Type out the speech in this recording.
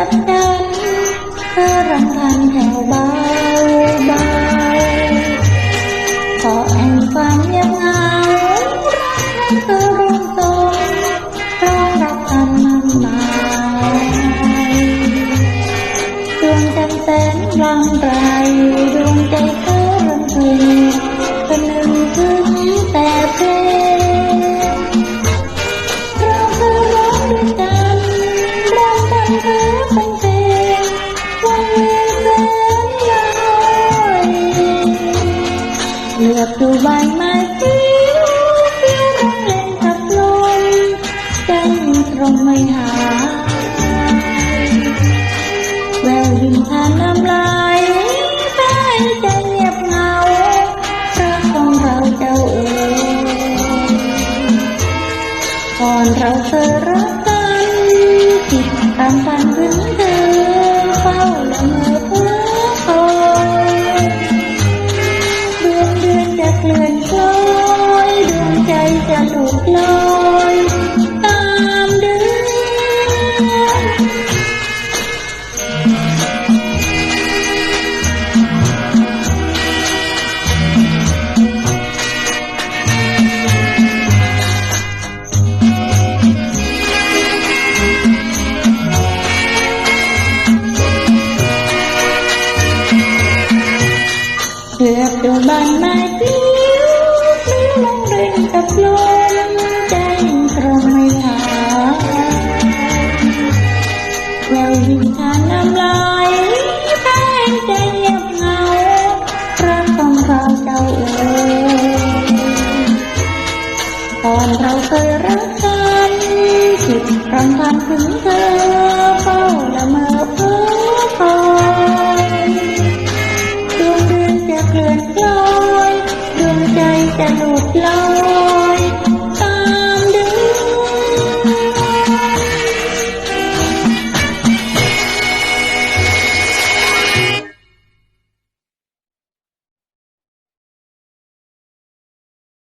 กับดันเธอรำพันแผ่วเบาเบาขอแห่ความเงียบเงารักนั้นคือร่มต้นร้องรับกันมันมายดวงจันทร์แสนลำไร เหลือบดูใบไม้สีเพียวร้องเล่นกับลมใจตรงไม่หายแววดินทานน้ำลายใต้ใจเงียบเหงารักของเราเจ้าเอ๋ยก่อนเราเคยรัก เกือบดูบ้านไม้ปลิวปลิวลงเร่งกับลมใจตรงไม่หายแวววิญญาณน้ำลายใต้ใจเงียบเหงารักของเราเจ้าเอ๋ยตอนเราเคยรักกันจิตรำพันถึงเธอ love.